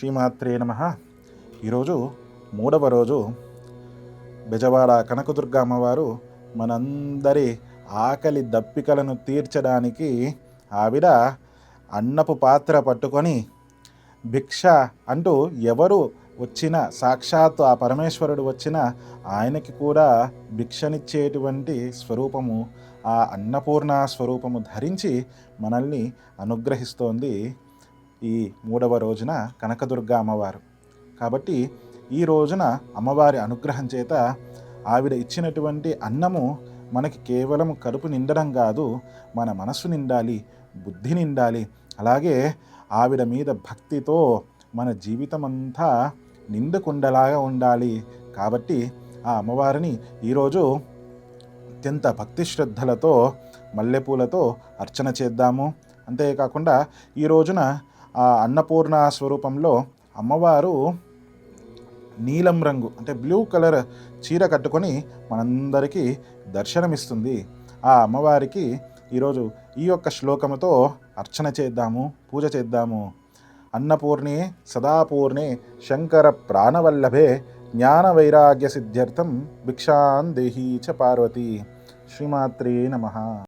శ్రీమాత్రే నమ. ఈరోజు మూడవ రోజు బెజవాడ కనకదుర్గ అమ్మవారు మనందరి ఆకలి దప్పికలను తీర్చడానికి ఆవిడ అన్నపు పాత్ర పట్టుకొని భిక్ష అంటూ ఎవరు వచ్చిన సాక్షాత్తు ఆ పరమేశ్వరుడు వచ్చిన ఆయనకి కూడా భిక్షనిచ్చేటువంటి స్వరూపము ఆ అన్నపూర్ణ స్వరూపము ధరించి మనల్ని అనుగ్రహిస్తోంది ఈ మూడవ రోజున కనకదుర్గ అమ్మవారు. కాబట్టి ఈ రోజున అమ్మవారి అనుగ్రహం చేత ఆవిడ ఇచ్చినటువంటి అన్నము మనకి కేవలం కడుపు నిండడం కాదు మన మనస్సు నిండాలి బుద్ధి నిండాలి. అలాగే ఆవిడ మీద భక్తితో మన జీవితం అంతా నిండుకుండలాగా ఉండాలి. కాబట్టి ఆ అమ్మవారిని ఈరోజు అత్యంత భక్తి శ్రద్ధలతో మల్లెపూలతో అర్చన చేద్దాము. అంతేకాకుండా ఈ రోజున ఆ అన్నపూర్ణ స్వరూపంలో అమ్మవారు నీలం రంగు అంటే బ్లూ కలర్ చీర కట్టుకొని మనందరికీ దర్శనమిస్తుంది. ఆ అమ్మవారికి ఈరోజు ఈ యొక్క శ్లోకముతో అర్చన చేద్దాము పూజ చేద్దాము. అన్నపూర్ణే సదాపూర్ణే శంకర ప్రాణవల్లభే జ్ఞాన వైరాగ్య సిద్ధ్యర్థం భిక్షాందేహీ చ పార్వతి. శ్రీమాత్రే నమ.